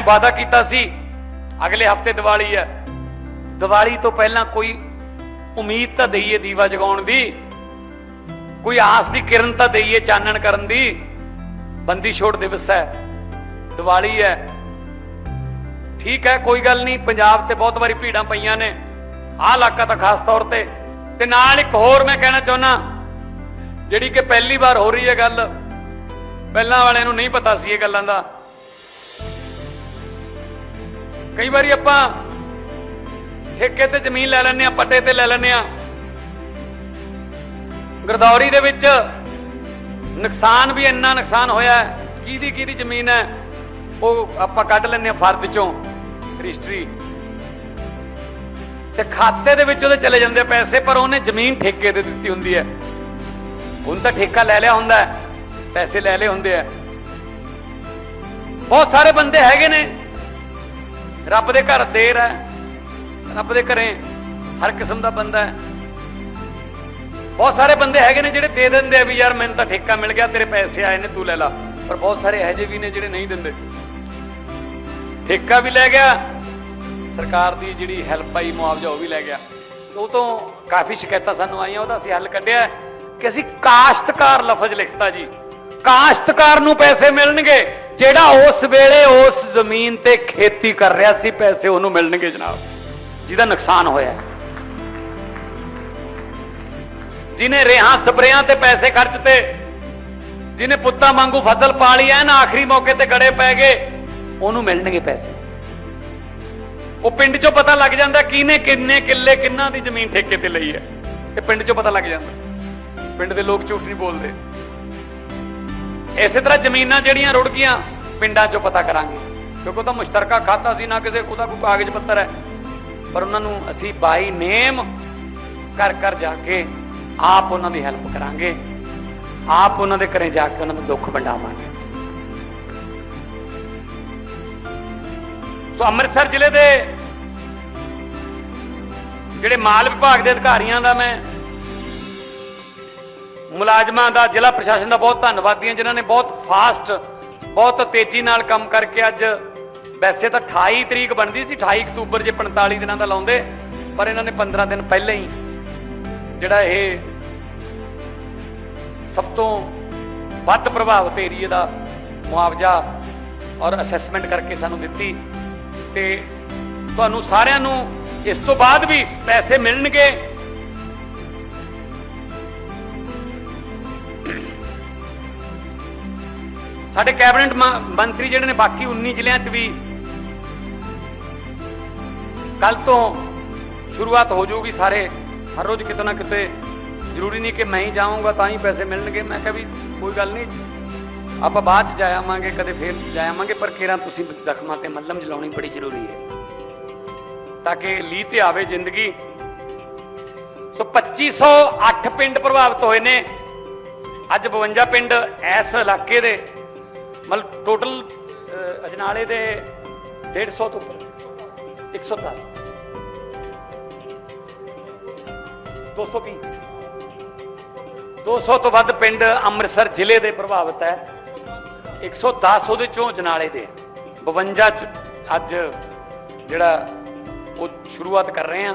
ਮੈਂ ਵਾਅਦਾ ਕੀਤਾ ਸੀ, ਅਗਲੇ ਹਫ਼ਤੇ ਦੀਵਾਲੀ ਹੈ। ਦੀਵਾਲੀ ਤੋਂ ਪਹਿਲਾਂ ਕੋਈ ਉਮੀਦ ਤਾਂ ਦਈਏ ਦੀਵਾ ਜਗਾਉਣ ਦੀ, ਕੋਈ ਆਸ ਦੀ ਕਿਰਨ ਤਾਂ ਦਈਏ ਚਾਨਣ ਕਰਨ ਦੀ, ਬੰਦੀ ਛੋੜ ਦਿਵਸ ਹੈ, ਦੀਵਾਲੀ ਹੈ। ਠੀਕ ਹੈ, ਕੋਈ ਗੱਲ ਨਹੀਂ, ਪੰਜਾਬ ਤੇ ਬਹੁਤ ਵਾਰੀ ਭੀੜਾਂ ਪਈਆਂ ਨੇ, ਆਹ ਇਲਾਕਾ ਤਾਂ ਖਾਸ ਤੌਰ ਤੇ। ਤੇ ਨਾਲ ਇੱਕ ਹੋਰ ਮੈਂ ਕਹਿਣਾ ਚਾਹੁੰਦਾ ਜਿਹੜੀ ਕਿ ਪਹਿਲੀ ਵਾਰ ਹੋ ਰਹੀ ਹੈ ਗੱਲ, ਪਹਿਲਾਂ ਵਾਲਿਆਂ ਨੂੰ ਨਹੀਂ ਪਤਾ ਸੀ ਇਹ ਗੱਲਾਂ ਦਾ। ਕਈ ਵਾਰੀ ਆਪਾਂ ਠੇਕੇ ਤੇ ਜ਼ਮੀਨ ਲੈ ਲੈਂਦੇ ਆ ਪੱਟੇ ਤੇ ਲੈ ਲੈਂਦੇ ਆ ਗਰਦੌਰੀ ਦੇ ਵਿੱਚ ਨੁਕਸਾਨ ਵੀ ਇੰਨਾ ਨੁਕਸਾਨ ਹੋਇਆ ਕਿਹਦੀ ਕਿਹਦੀ ਜ਼ਮੀਨ ਹੈ, ਉਹ ਆਪਾਂ ਕੱਢ ਲੈਂਦੇ ਆ ਫਰਦ ਚੋਂ, ਰਜਿਸਟਰੀ। ਤੇ ਖਾਤੇ ਦੇ ਵਿੱਚ ਉਹਦੇ ਚਲੇ ਜਾਂਦੇ ਪੈਸੇ, ਪਰ ਉਹਨੇ ਜ਼ਮੀਨ ਠੇਕੇ ਤੇ ਦਿੱਤੀ ਹੁੰਦੀ ਹੈ। ਹੁਣ ਤਾਂ ਠੇਕਾ ਲੈ ਲਿਆ ਹੁੰਦਾ ਪੈਸੇ ਲੈ ਲਏ ਹੁੰਦੇ ਆ ਬਹੁਤ ਸਾਰੇ ਬੰਦੇ ਹੈਗੇ ਨੇ ਰੱਬ ਦੇ ਘਰ ਦੇਰ ਹੈ। ਰੱਬ ਦੇ ਘਰੇ ਹਰ ਕਿਸਮ ਦਾ ਬੰਦਾ ਹੈ। ਬਹੁਤ ਸਾਰੇ ਬੰਦੇ ਹੈਗੇ ਨੇ ਜਿਹੜੇ ਦੇ ਦਿੰਦੇ ਆ ਵੀ ਯਾਰ ਮੈਨੂੰ ਤਾਂ ਠੇਕਾ ਮਿਲ ਗਿਆ, ਤੇਰੇ ਪੈਸੇ ਆਏ ਨੇ, ਤੂੰ ਲੈ ਲਾ। ਪਰ ਬਹੁਤ ਸਾਰੇ ਇਹੋ ਜਿਹੇ ਵੀ ਨੇ ਜਿਹੜੇ ਨਹੀਂ ਦਿੰਦੇ। ਠੇਕਾ ਵੀ ਲੈ ਗਿਆ, ਸਰਕਾਰ ਦੀ ਜਿਹੜੀ ਹੈਲਪ ਆਈ, ਮੁਆਵਜ਼ਾ ਉਹ ਵੀ ਲੈ ਗਿਆ। ਉਹ ਤੋਂ ਕਾਫੀ ਸ਼ਿਕਾਇਤਾਂ ਸਾਨੂੰ ਆਈਆਂ, ਉਹਦਾ ਅਸੀਂ ਹੱਲ ਕੱਢਿਆ ਕਿ ਅਸੀਂ ਕਾਸ਼ਤਕਾਰ ਲਫ਼ਜ਼ ਲਿਖਤਾ ਜੀ। ਕਾਸ਼ਤਕਾਰ ਨੂੰ ਪੈਸੇ ਮਿਲਣਗੇ ਜਿਹੜਾ ਉਸ ਵੇਲੇ ਉਸ ਜ਼ਮੀਨ ਤੇ ਖੇਤੀ ਕਰ ਰਿਹਾ ਸੀ, ਪੈਸੇ ਉਹਨੂੰ ਮਿਲਣਗੇ ਜਨਾਬ। ਜਿਹਦਾ ਨੁਕਸਾਨ ਹੋਇਆ ਹੈ। ਜਿਹਨੇ ਰੇਹਾਂ ਸਪਰੇਆਂ ਤੇ ਪੈਸੇ ਖਰਚਤੇ ਜਿਹਨੇ ਪੁੱਤਾਂ ਵਾਂਗੂ ਫਸਲ ਪਾਲੀ ਐ, ਨਾ ਆਖਰੀ ਮੌਕੇ ਤੇ ਗੜੇ ਪੈ ਗਏ, ਉਹਨੂੰ ਮਿਲਣਗੇ ਪੈਸੇ। ਉਹ ਪਿੰਡ ਚੋਂ ਪਤਾ ਲੱਗ ਜਾਂਦਾ ਕਿਹਨੇ ਕਿੰਨੇ ਕਿੱਲੇ ਕਿੰਨਾ ਦੀ ਜ਼ਮੀਨ ਠੇਕੇ ਤੇ ਲਈ ਹੈ। ਇਹ ਪਿੰਡ ਚੋਂ ਪਤਾ ਲੱਗ ਜਾਂਦਾ। ਪਿੰਡ ਦੇ ਲੋਕ ਝੂਠ ਨਹੀਂ ਬੋਲਦੇ। ਇਸੇ ਤਰ੍ਹਾਂ ਜ਼ਮੀਨਾਂ ਜਿਹੜੀਆਂ ਰੁੜ ਗਈਆਂ, ਪਿੰਡਾਂ ਚੋਂ ਪਤਾ ਕਰਾਂਗੇ। ਕਿਉਂਕਿ ਉਹ ਤਾਂ ਮੁਸ਼ਤਰਕਾ ਖਾਤਾ ਸੀ, ਨਾ ਕਿਸੇ ਉਹਦਾ ਕੋਈ ਕਾਗਜ਼ ਪੱਤਰ ਹੈ। ਪਰ ਉਹਨਾਂ ਨੂੰ ਅਸੀਂ ਬਾਈ ਨੇਮ ਘਰ ਘਰ ਜਾ ਕੇ ਆਪ ਉਹਨਾਂ ਦੀ ਹੈਲਪ ਕਰਾਂਗੇ। ਆਪ ਉਹਨਾਂ ਦੇ ਘਰੇ ਜਾ ਕੇ ਉਹਨਾਂ ਦਾ ਦੁੱਖ ਵੰਡਾਵਾਂਗੇ। ਸੋ ਅੰਮ੍ਰਿਤਸਰ ਜ਼ਿਲ੍ਹੇ ਦੇ ਜਿਹੜੇ ਮਾਲ ਵਿਭਾਗ ਦੇ ਅਧਿਕਾਰੀਆਂ ਦਾ ਮੈਂ ਮੁਲਾਜ਼ਮਾਂ ਦਾ ਜ਼ਿਲ੍ਹਾ ਪ੍ਰਸ਼ਾਸਨ ਦਾ ਬਹੁਤ ਧੰਨਵਾਦੀ ਹਾਂ ਜਿਨ੍ਹਾਂ ਨੇ ਬਹੁਤ ਫਾਸਟ ਬਹੁਤ ਤੇਜ਼ੀ ਨਾਲ ਕੰਮ ਕਰਕੇ ਅੱਜ ਵੈਸੇ ਤਾਂ 28 ਤਰੀਕ ਬਣਦੀ ਸੀ 28 ਅਕਤੂਬਰ ਜੇ 45 ਦਿਨਾਂ ਦਾ ਲਾਉਂਦੇ, ਪਰ ਇਹਨਾਂ ਨੇ 15 ਦਿਨ ਪਹਿਲਾਂ ਹੀ ਜਿਹੜਾ ਇਹ ਸਭ ਤੋਂ ਵੱਧ ਪ੍ਰਭਾਵਿਤ ਏਰੀਏ ਦਾ ਮੁਆਵਜ਼ਾ ਔਰ ਅਸੈਸਮੈਂਟ ਕਰਕੇ ਸਾਨੂੰ ਦਿੱਤੀ ਤੇ ਤੁਹਾਨੂੰ ਸਾਰਿਆਂ ਨੂੰ ਇਸ ਤੋਂ ਬਾਅਦ ਵੀ ਪੈਸੇ ਮਿਲਣਗੇ। ਸਾਡੇ ਕੈਬਨਿਟ ਮੰਤਰੀ ਜਿਹੜੇ ਨੇ ਬਾਕੀ 19 ਜ਼ਿਲ੍ਹਿਆਂ 'ਚ ਵੀ ਕੱਲ ਤੋਂ ਸ਼ੁਰੂਆਤ ਹੋ ਜਾਊਗੀ ਸਾਰੇ। ਹਰ ਰੋਜ਼ ਕਿਤੇ ਨਾ ਕਿਤੇ ਜ਼ਰੂਰੀ ਨਹੀਂ ਕਿ ਮੈਂ ਹੀ ਜਾਵਾਂਗਾ ਤਾਂ ਹੀ ਪੈਸੇ ਮਿਲਣਗੇ। ਮੈਂ ਕਿਹਾ ਵੀ ਕੋਈ ਗੱਲ ਨਹੀਂ, ਆਪਾਂ ਬਾਅਦ ਚ ਜਾ ਆਵਾਂਗੇ, ਕਦੇ ਫੇਰ ਜਾ ਆਵਾਂਗੇ, ਪਰ ਕਿਰਾਂ ਤੁਸੀਂ ਜ਼ਖਮਾਂ ਤੇ ਮੱਲਮ ਜਲਾਉਣੀ ਬੜੀ ਜ਼ਰੂਰੀ ਹੈ। ਤਾਂ ਕਿ ਲੀ ਤੇ ਆਵੇ ਜ਼ਿੰਦਗੀ। ਸੋ 2508 ਪਿੰਡ ਪ੍ਰਭਾਵਿਤ ਹੋਏ ਨੇ। ਅੱਜ 52 ਪਿੰਡ ਇਸ ਇਲਾਕੇ ਦੇ, ਮਤਲਬ ਟੋਟਲ ਅਜਨਾਲੇ ਦੇ 150 ਤੋਂ ਉੱਪਰ 110 220 200 ਤੋਂ ਵੱਧ ਪਿੰਡ ਅੰਮ੍ਰਿਤਸਰ ਜ਼ਿਲ੍ਹੇ ਦੇ ਪ੍ਰਭਾਵਿਤ ਹੈ। 110 ਉਹਦੇ ਚੋਂ ਜਨਾਲੇ ਦੇ। ਆ। 52 ਚ ਅੱਜ ਜਿਹੜਾ ਉਹ ਸ਼ੁਰੂਆਤ ਕਰ ਰਹੇ ਆ